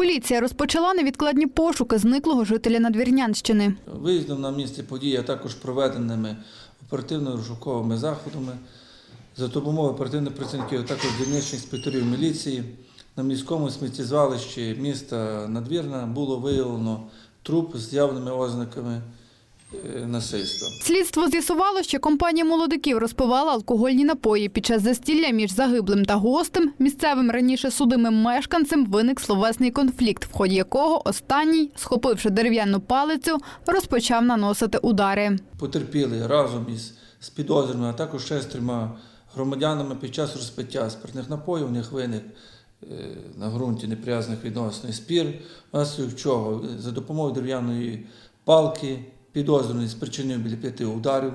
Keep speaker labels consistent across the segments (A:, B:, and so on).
A: Поліція розпочала невідкладні пошуки зниклого жителя Надвірнянщини.
B: Виїздом на місце події, а також проведеними оперативно-розшуковими заходами за допомогою оперативних працівників, а також дільничних інспекторів міліції на міському сміттєзвалищі міста Надвірна було виявлено труп з явними ознаками насильства.
A: Слідство з'ясувало, що компанія молодиків розпивала алкогольні напої. Під час застілля між загиблим та гостем, місцевим раніше судимим мешканцем, виник словесний конфлікт, в ході якого останній, схопивши дерев'яну палицю, розпочав наносити удари.
B: Потерпіли разом із з підозрюваними, а також ще з трьома громадянами під час розпиття спиртних напоїв у них виник е, на ґрунті неприязних відносин спір, внаслідок чого за допомогою дерев'яної палки підозрюваний спричинив біля п'яти ударів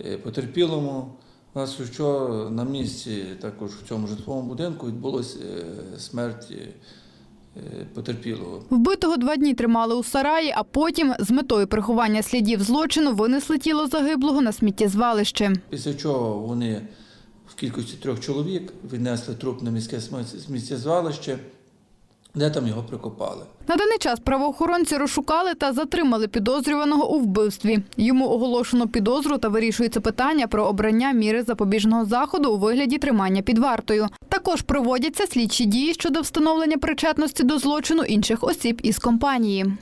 B: е, потерпілому, внаслідок чого на місці також в цьому житловому будинку відбулася е, смерть е, потерпілого.
A: Вбитого два дні тримали у сараї, а потім з метою приховання слідів злочину винесли тіло загиблого на сміттєзвалище.
B: Після чого вони в кількості трьох чоловік віднесли труп на міське сміттєзвалище, де там його прикопали.
A: На даний час правоохоронці розшукали та затримали підозрюваного у вбивстві. Йому оголошено підозру та вирішується питання про обрання міри запобіжного заходу у вигляді тримання під вартою. Також проводяться слідчі дії щодо встановлення причетності до злочину інших осіб із компанії.